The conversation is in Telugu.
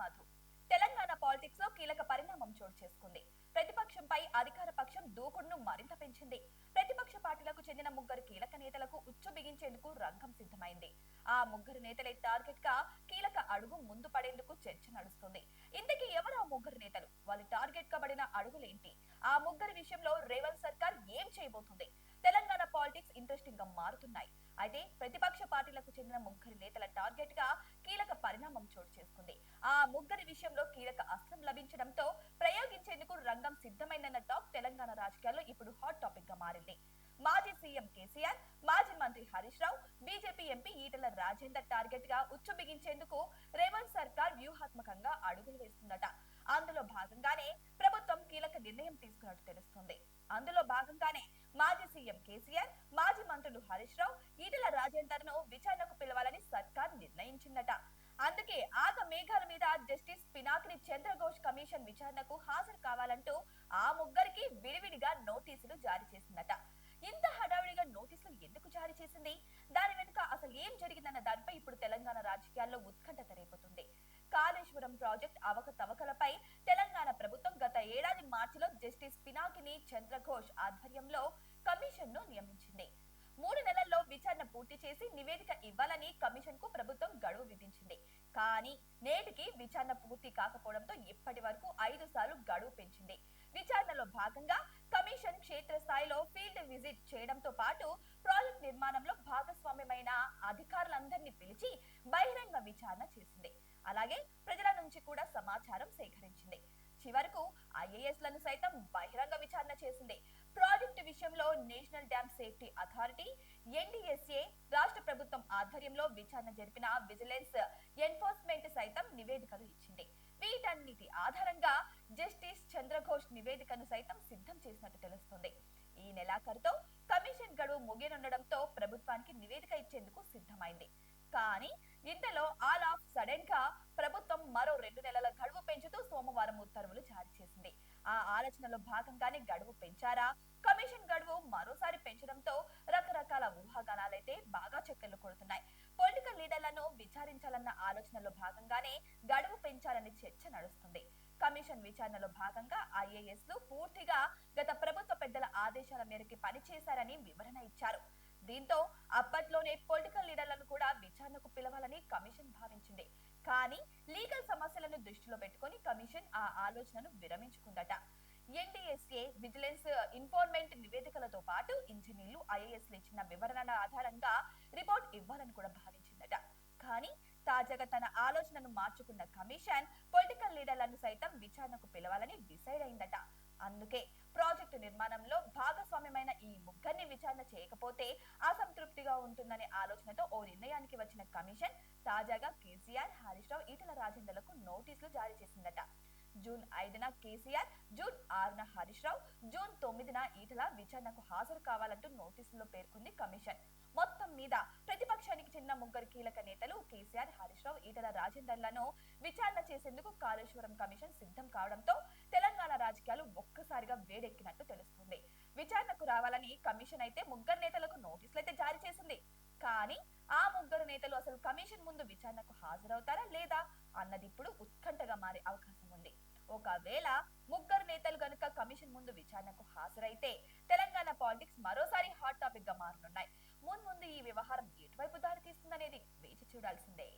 మధు తెలంగాణ పాలిటిక్స్లో కీలక పరిణామం చోటు చేసుకుంది. ప్రతిపక్షంపై అధికార పక్షం దూకుడును మరింత పెంచింది. ప్రతిపక్ష పార్టీలకు చెందిన ముగ్గురు కీలక నేతలకు ఉచ్చు బిగించేందుకు రంగం సిద్ధమైంది. ఆ ముగ్గురు నేతలే టార్గెట్గా కీలక అడుగు ముందు పడేందుకు చర్చ నడుస్తుంది. ఇంతకీ ఎవరు ఆ ముగ్గురు నేతలు? వాళ్ళు టార్గెట్గా పడిన అడుగులేంటి? ఆ ముగ్గురు విషయంలో రేవంత్ సర్కార్ ఏం చేయబోతుంది? తెలంగాణ పాలిటిక్స్ ఇంట్రెస్టింగ్గా మారుతున్నాయి. అయితే ప్రతిపక్ష పార్టీలకు చెందిన ముగ్గురు నేతల టార్గెట్గా కీలక పరిణామం చోటు చేసుకుంది. ఆ ముగ్గురి విషయంలో కీలక అస్త్రం లభించడంతో ప్రయోగించేందుకు రంగం సిద్ధమైందన్న టాక్ తెలంగాణ రాజకీయాల్లో ఇప్పుడు హాట్ టాపిక్గా మారింది. మాజీ సీఎం కేసీఆర్ మాజీ మంత్రి హరీష్ రావు బీజేపీ ఎంపీ ఈటల రాజేందర్ టార్గెట్గా ఉచ్చు బిగించేందుకు రేవంత్ సర్కార్ వ్యూహాత్మకంగా అడుగులు వేస్తుందట. అందులో భాగంగానే ప్రభుత్వం కీలక నిర్ణయం తీసుకున్నట్టు తెలుస్తుంది. అందులో భాగంగానే మాజీ సీఎం కేసీఆర్ మాజీ మంత్రులు హరీష్ రావు ఈటల రాజేందర్ను విచారణకు పిలవాలని సర్కార్ నిర్ణయించిందట. అందుకే ఆగ మేఘాల మీద జస్టిస్ పినాకిని చంద్రఘోష్ కమిషన్ విచారణకు హాజరు కావాలంటూ ఆ ముగ్గురికి విడివిడిగా నోటీసులు జారీ చేసిందట. ఇంత హడావిడిగా నోటీసులు ఎందుకు జారీ చేసింది? దాని వెనుక అసలు ఏం జరిగిందన్న దానిపై ఇప్పుడు తెలంగాణ రాజకీయాల్లో ఉత్కంఠ తెరైపోతుంది. కాళేశ్వరం ప్రాజెక్ట్ అవకతవకలపై తెలంగాణ ప్రభుత్వం గత ఏడాది మార్చిలో జస్టిస్ పినాకిని చంద్రఘోష్ ఆధ్వర్యంలో కమిషన్ను నియమించింది. మూడు నెలల్లో విచారణ పూర్తి చేసి నివేదిక ఇవ్వాలని కమిషన్కు ప్రభుత్వం గడువు విధించింది. కానీ నేటికి విచారణ పూర్తి కాకపోవడంతో ఇప్పటి వరకు ఐదు సార్లు గడువు పెంచింది. విచారణలో భాగంగా కమిషన్ క్షేత్ర స్థాయిలో ఫీల్డ్ విజిట్ చేయడంతో పాటు ప్రాజెక్ట్ నిర్మాణంలో భాగస్వామ్యమైన అధికారులందరినీ పిలిచి బహిరంగ విచారణ చేసింది. అలాగే ప్రజల నుంచి కూడా సమాచారం సేకరించింది. చివరకు ఐఏఎస్లను సైతం బహిరంగ విచారణ చేసింది. విచారణ జరిపిన విజిలెన్స్ ఎన్ఫోర్స్మెంట్ సైతం నివేదికలు ఇచ్చింది. వీటన్నిటి ఆధారంగా జస్టిస్ చంద్రఘోష్ నివేదికను సైతం సిద్ధం చేసినట్టు తెలుస్తుంది. ఈ నెలాఖరుతో కమిషన్ గడువు ముగియనుండడంతో ప్రభుత్వానికి నివేదిక ఇచ్చేందుకు సిద్ధమైంది. కానీ ఇంతలో ఆల్ ఆఫ్ సడన్గా ప్రభుత్వం మరో రెండు నెలల గడువు పెంచుతూ సోమవారం ఉత్తర్వులు జారీ చేసింది. ఆ ఆలోచనలో భాగంగానే గడువు పెంచారా? కమిషన్ గడువు మరోసారి పెంచడంతో రకరకాల ఊహాగానాలైతే బాగా చక్కెలు కొడుతున్నాయి. విచారించాలన్న ఆలోచనలో భాగంగానే గడువు పెంచాలని చర్చ నడుస్తుంది. కమిషన్ విచారణలో భాగంగా ఐఏఎస్ పూర్తిగా గత ప్రభుత్వ పెద్దల ఆదేశాల మేరకు పనిచేశారని వివరణ ఇచ్చారు. దీంతో అప్పట్లోనే పొలిటికల్ లీడర్లను కూడా విచారణకు పిలవాలని కమిషన్ భావించింది. కానీ లీగల్ సమస్యలను దృష్టిలో పెట్టుకొని కమిషన్ ఆ ఆలోచనను విరమించుకుందట. ఎన్డీఎస్ఏ విజిలెన్స్ ఇన్ఫార్మెంట్ నివేదికలతో పాటు ఇంజనీర్లు ఐఏఎస్ ఇచ్చిన వివరణల ఆధారంగా రిపోర్ట్ ఇవ్వాలని కూడా భావించారు. కానీ తాజాగా తన ఆలోచనను మార్చుకున్న కమిషన్ పొలిటికల్ లీడర్లను సైతం విచారణకు పిలవాలని డిసైడ్ అయిందట. అందుకే ప్రాజెక్టు నిర్మాణంలో భాగస్వామ్యమైన ఈ ముగ్గురిని విచారణ చేయకపోతే అసంతృప్తిగా ఉంటుందనే ఆలోచనతో ఓ నిర్ణయానికి వచ్చిన కమిషన్ తాజాగా కేసీఆర్ హరీష్ రావు ఈటల రాజేందర్లకు నోటీసులు జారీ చేసిందట. జూన్ ఐదున కేసీఆర్ జూన్ ఆరున హరీష్ రావు జూన్ తొమ్మిదిన ఈటల విచారణకు హాజరు కావాలంటూ నోటీసుల్లో పేర్కొంది కమిషన్. మొత్తం మీద ప్రతిపక్షానికి చెందిన ముగ్గురు కీలక నేతలు కేసీఆర్ హరీష్ రావు ఈటల రాజేందర్లను విచారణ చేసేందుకు కాళేశ్వరం కమిషన్ సిద్ధం కావడంతో తెలంగాణ రాజకీయాలు ఒక్కసారిగా వేడెక్కినట్టు తెలుస్తుంది. విచారణకు రావాలని కమిషన్ అయితే ముగ్గురు నేతలకు నోటీసులు అయితే జారీ చేసింది. కానీ ఆ ముగ్గురు నేతలు అసలు కమిషన్ ముందు విచారణకు హాజరవుతారా లేదా అన్నది ఇప్పుడు ఉత్కంఠగా మారే అవకాశం ఉంది. ఒకవేళ ముగ్గురు నేతలు గనుక కమిషన్ ముందు విచారణకు హాజరైతే తెలంగాణ పాలిటిక్స్ మరోసారి హాట్ టాపిక్గా మారనున్నాయి మున్ముందు ఈ వ్యవహారం ఎటువైపు దారి తీస్తుందనేది వేచి చూడాల్సిందే.